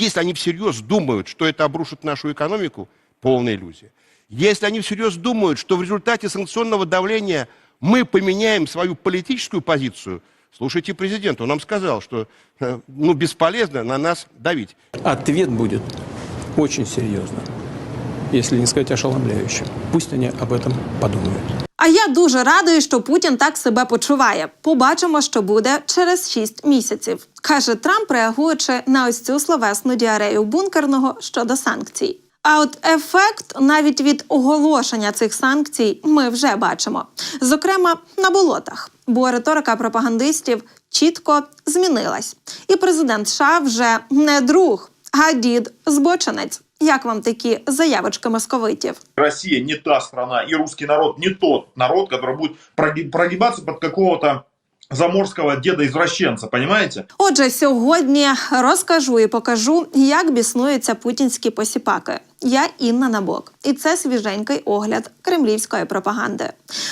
если они всерьез думают, что это обрушит нашу экономику, полная иллюзия. Если они всерьез думают, что в результате санкционного давления мы поменяем свою политическую позицию, слушайте президента, он нам сказал, что э, ну, бесполезно на нас давить. Ответ будет очень серьезным, если не сказать ошеломляющим. Пусть они об этом подумают. А я дуже радий, що Путін так себе почуває. Побачимо, що буде через 6 місяців, Каже Трамп, реагуючи на ось цю словесну діарею бункерного щодо санкцій. А от ефект навіть від оголошення цих санкцій ми вже бачимо. Зокрема, на болотах, бо риторика пропагандистів чітко змінилась. І президент США вже не друг, а дід збочинець. Як вам такі заявочки московитів? Россия не та страна, и русский народ не тот народ, который будет проги- прогибаться под какого-то заморского деда-извращенца. Отже, сьогодні розкажу і покажу, як біснуються путінські посіпаки. Я Інна Набок, і це свіженький огляд кремлівської пропаганди.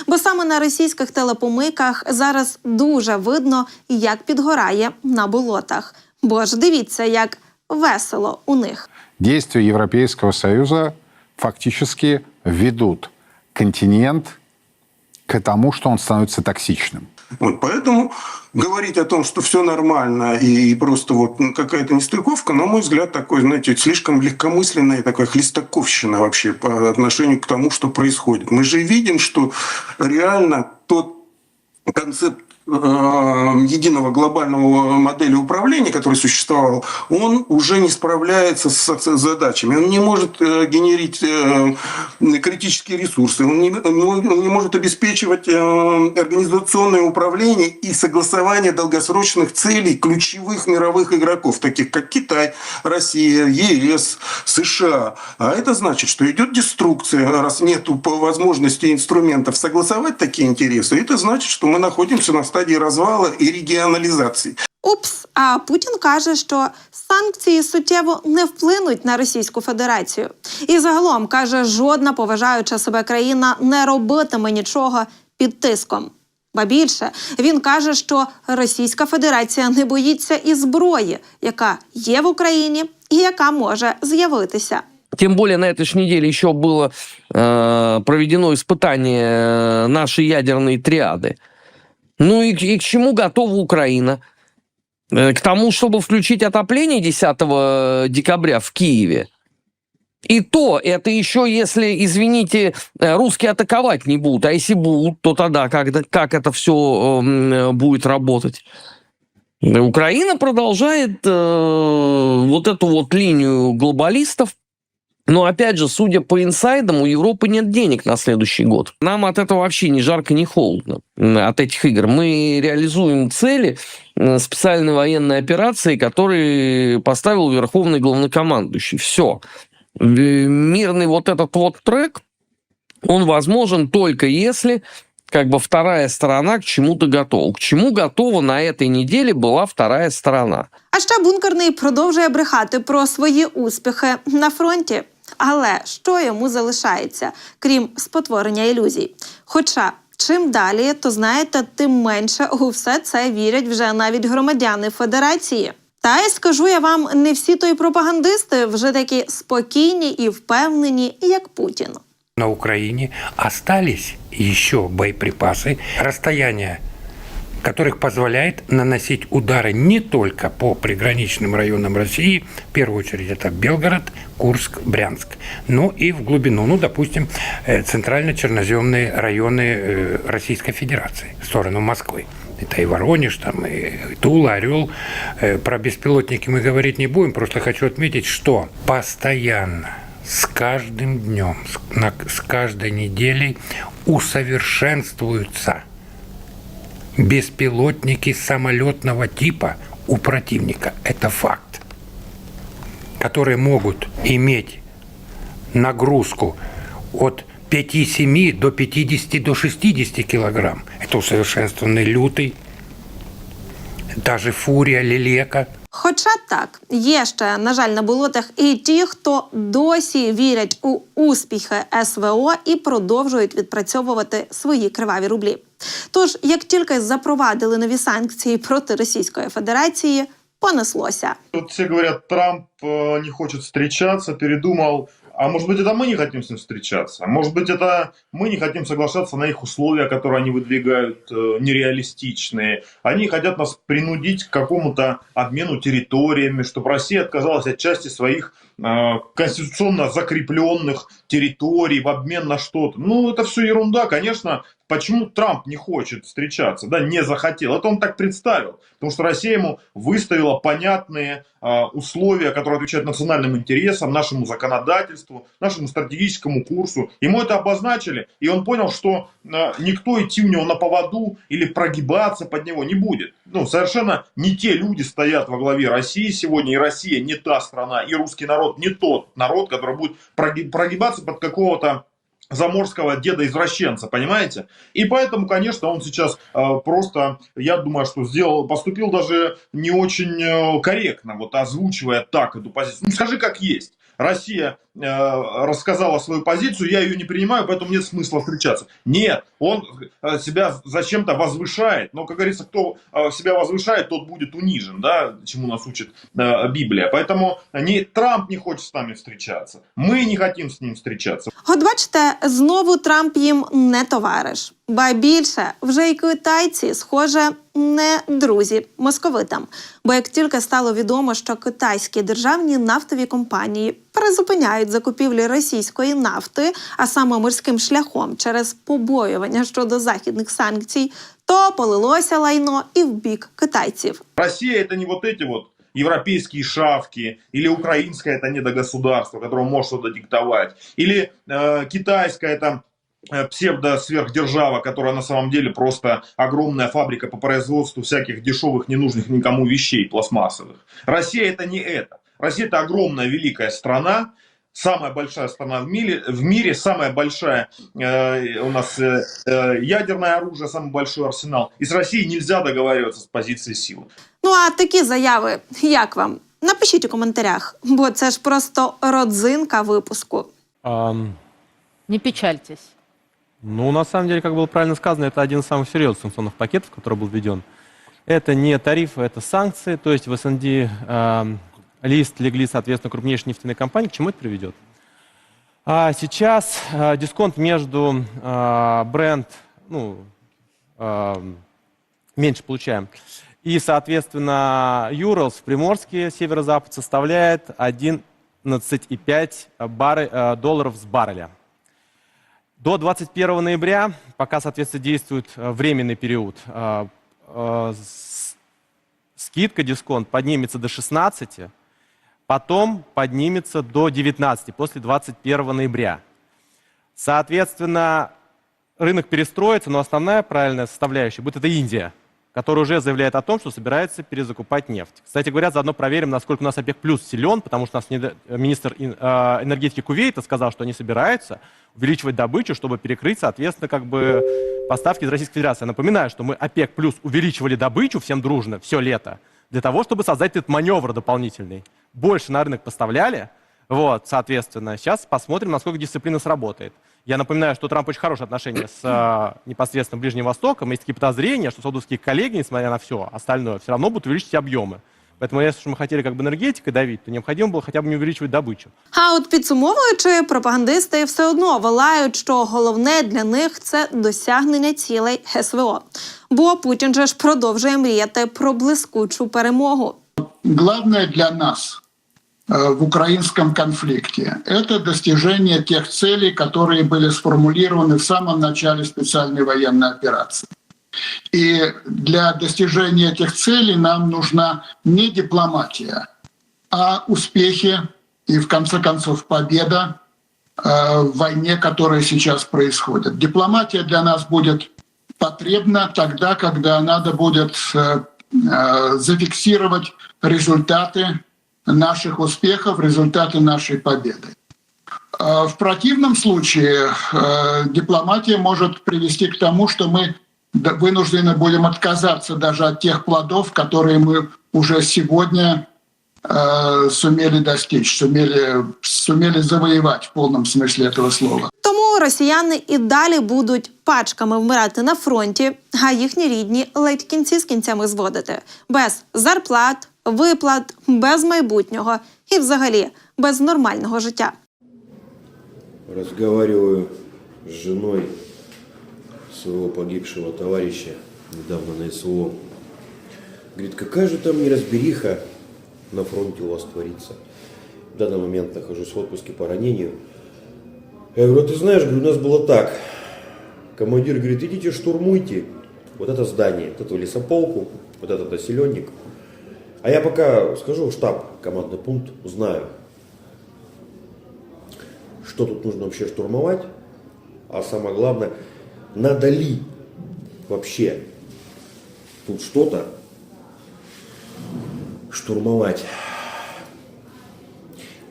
Бо саме на російських телепомийках зараз дуже видно, як підгорає на болотах. Бо ж дивіться, як весело у них. Действия Европейского Союза фактически ведут континент к тому, что он становится токсичным. Вот, поэтому говорить о том, что все нормально и, просто вот ну, какая-то нестыковка, на мой взгляд, такой, знаете, слишком легкомысленная такая хлестаковщина вообще по отношению к тому, что происходит. Мы же видим, что реально тот концепт единого глобального модели управления, который существовал, он уже не справляется с, задачами. Он не может э, генерить э, критические ресурсы, он не, может обеспечивать э, организационное управление и согласование долгосрочных целей ключевых мировых игроков, таких как Китай, Россия, ЕС, США. А это значит, что идет деструкция, раз нет возможности инструментов согласовать такие интересы. Это значит, что мы находимся на стадии развала и регионализации. Упс, а Путін каже, що санкції суттєво не вплинуть на Російську Федерацію. І загалом каже, жодна поважаюча себе країна не робитиме нічого під тиском. Ба більше він каже, що Російська Федерація не боїться і зброї, яка є в Україні і яка може з'явитися. Тем более на этой же неделе еще было э, проведено испытание э, нашей ядерной триады. Ну и, и к чему готова Украина? Э, К тому, чтобы включить отопление 10 декабря в Киеве. И то, это еще если, извините, э, русские атаковать не будут. А если будут, то тогда как, как это все будет работать? Э, Украина продолжает э, вот эту вот линию глобалистов, но опять же, судя по инсайдам, у Европы нет денег на следующий год. Нам от этого вообще ни жарко, ни холодно, м, от этих игр. Мы реализуем цели э, специальной военной операции, которые поставил Верховный главнокомандующий. Все. Мирный вот этот вот трек, он возможен только если как бы вторая сторона к чему-то готова. К чему готова на этой неделе была вторая сторона. А ще бункерний продовжує брехати про свої успіхи на фронті. Але що йому залишається, крім спотворення ілюзій? Хоча чим далі, то знаєте, тим менше у все це вірять вже навіть громадяни Федерації. Та й скажу я вам, не всі то й пропагандисти вже такі спокійні і впевнені, як Путін. на Украине остались еще боеприпасы, расстояние которых позволяет наносить удары не только по приграничным районам России, в первую очередь это Белгород, Курск, Брянск, но и в глубину, ну, допустим, э, центрально-черноземные районы э, Российской Федерации, в сторону Москвы. Это и Воронеж, там, и Тула, Орел. Э, Про беспилотники мы говорить не будем, просто хочу отметить, что постоянно с каждым днем, с каждой неделей усовершенствуются беспилотники самолетного типа у противника. Это факт. Которые могут иметь нагрузку от 5-7 до 50 до 60 килограмм. Это усовершенствованный лютый, даже фурия, лелека – Хоча так, є ще, на жаль, на болотах і ті, хто досі вірять у успіхи СВО і продовжують відпрацьовувати свої криваві рублі. Тож, як тільки запровадили нові санкції проти Російської Федерації, Понеслося. Вот все говорят, Трамп э, не хочет встречаться, передумал. А может быть, это мы не хотим с ним встречаться? Может быть, это мы не хотим соглашаться на их условия, которые они выдвигают, э, нереалистичные. Они хотят нас принудить к какому-то обмену территориями, чтобы Россия отказалась от части своих конституционно закрепленных территорий в обмен на что-то. Ну, это все ерунда, конечно. Почему Трамп не хочет встречаться, да, не захотел? Это он так представил, потому что Россия ему выставила понятные э, условия, которые отвечают национальным интересам, нашему законодательству, нашему стратегическому курсу. Ему это обозначили, и он понял, что э, никто идти у него на поводу или прогибаться под него не будет. Ну, совершенно не те люди стоят во главе России сегодня, и Россия не та страна, и русский народ не тот народ, который будет проги- прогибаться под какого-то заморского деда-извращенца, понимаете? И поэтому, конечно, он сейчас э, просто, я думаю, что сделал, поступил даже не очень э, корректно, вот озвучивая так эту позицию. Ну, скажи, как есть. Россия рассказала свою позицию, я ее не принимаю, поэтому нет смысла встречаться. Нет, он э, себя зачем-то возвышает, но, как говорится, кто э, себя возвышает, тот будет унижен, да, чему нас учит э, Библия. Поэтому не, Трамп не хочет с нами встречаться, мы не хотим с ним встречаться. От бачите, знову Трамп їм не товариш. Ба більше, вже й китайці, схоже, не друзі московитам. Бо як тільки стало відомо, що китайські державні нафтові компанії призупиняють закупівлі російської нафти, а саме морським шляхом через побоювання щодо західних санкцій, то полилося лайно і в бік китайців. Россия это не вот эти вот европейские шавки, или украинское это недогосударство, которое может что-то диктовать, или э, китайская это э, псевдо-сверхдержава, которая на самом деле просто огромная фабрика по производству всяких дешевых, ненужных никому вещей пластмассовых. Россия это не это. Россия это огромная, великая страна, самая большая страна в мире, в мире самая большая э, у нас э, э, ядерное оружие, самый большой арсенал. И с Россией нельзя договариваться с позиции силы. Ну а такі заяви, як вам? Напишіть у коментарях, бо це ж просто родзинка випуску. Ам, Не печальтесь. Ну, на самом деле, как было правильно сказано, это один из самых серьезных санкционных пакетов, который был введен. Это не тарифы, это санкции. То есть в СНД эм, лист легли, соответственно, крупнейшие нефтяные компании. К чему это приведет? А сейчас э, дисконт между э, бренд, ну, эм, меньше получаем, и, соответственно, Юралс в Приморске, северо-запад, составляет 11,5 бары, э, долларов с барреля. До 21 ноября, пока, соответственно, действует э, временный период, э, э, скидка, дисконт поднимется до 16, потом поднимется до 19 после 21 ноября. Соответственно, рынок перестроится, но основная правильная составляющая будет это Индия, которая уже заявляет о том, что собирается перезакупать нефть. Кстати говоря, заодно проверим, насколько у нас ОПЕК плюс силен, потому что у нас министр ин- энергетики Кувейта сказал, что они собираются увеличивать добычу, чтобы перекрыть, соответственно, как бы поставки из Российской Федерации. Я напоминаю, что мы ОПЕК плюс увеличивали добычу всем дружно все лето для того, чтобы создать этот маневр дополнительный. Больше на рынок поставляли, вот, соответственно. Сейчас посмотрим, насколько дисциплина сработает. Я напоминаю, что у Трампа очень хорошие отношения с э, непосредственно Ближним Востоком. Есть такие подозрения, что саудовские коллеги, несмотря на все остальное, все равно будут увеличить объемы. Поэтому если мы хотели как бы энергетикой давить, то необходимо было хотя бы не увеличивать добычу. А от підсумовуючи, пропагандисти все одно волають, що головне для них це досягнення цілей СВО. Бо Путін же ж продовжує мріяти про блискучу перемогу. главное для нас э, в украинском конфликте – это достижение тех целей, которые были сформулированы в самом начале специальной военной операции. И для достижения этих целей нам нужна не дипломатия, а успехи и, в конце концов, победа э, в войне, которая сейчас происходит. Дипломатия для нас будет потребна тогда, когда надо будет э, э, зафиксировать результаты наших успехов, результаты нашей победы. В противном случае дипломатия может привести к тому, что мы вынуждены будем отказаться даже от тех плодов, которые мы уже сегодня э, сумели достичь, сумели, сумели завоевать в полном смысле этого слова. Тому росіяни і далі будуть пачками вмирати на фронті, а їхні рідні ледь кінці з кінцями зводити без зарплат, виплат, без майбутнього і взагалі без нормального життя. Разговариваю с женой Своего погибшего товарища недавно на СВО. Говорит, какая же там неразбериха на фронте у вас творится. В данный момент нахожусь в отпуске по ранению. Я говорю, «А ты знаешь, говорю, у нас было так. Командир говорит, идите штурмуйте вот это здание, вот эту лесополку, вот этот населенник. А я пока скажу в штаб, командный пункт, узнаю, что тут нужно вообще штурмовать, а самое главное, надо ли вообще тут что-то штурмовать.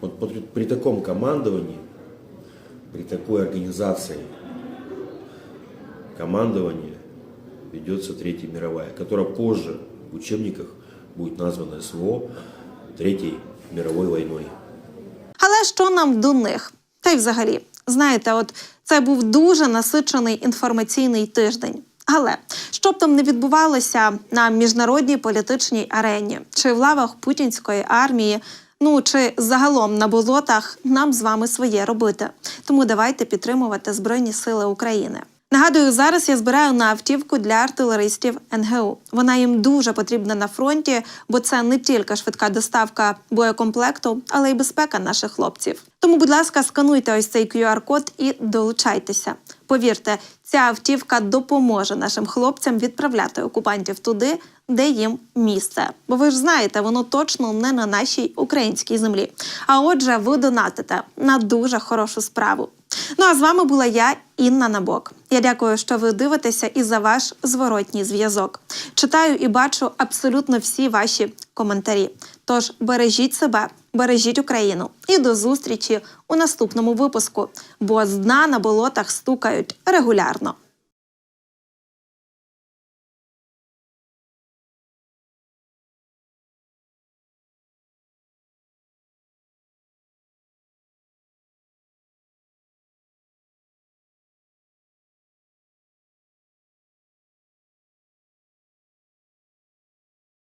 Вот при, при таком командовании, при такой организации командования ведется Третья мировая, которая позже в учебниках будет названа СВО Третьей мировой войной. Але що нам до них? Та й взагалі, знаєте, от це був дуже насичений інформаційний тиждень. Але що б там не відбувалося на міжнародній політичній арені, чи в лавах путінської армії, ну чи загалом на болотах, нам з вами своє робити. Тому давайте підтримувати Збройні Сили України. Нагадую, зараз я збираю на автівку для артилеристів НГУ. Вона їм дуже потрібна на фронті, бо це не тільки швидка доставка боєкомплекту, але й безпека наших хлопців. Тому, будь ласка, скануйте ось цей QR-код і долучайтеся. Повірте, ця автівка допоможе нашим хлопцям відправляти окупантів туди, де їм місце. Бо ви ж знаєте, воно точно не на нашій українській землі. А отже, ви донатите на дуже хорошу справу. Ну а з вами була я, Інна Набок. Я дякую, що ви дивитеся і за ваш зворотній зв'язок. Читаю і бачу абсолютно всі ваші коментарі. Тож бережіть себе, бережіть Україну і до зустрічі у наступному випуску. Бо з дна на болотах стукають регулярно.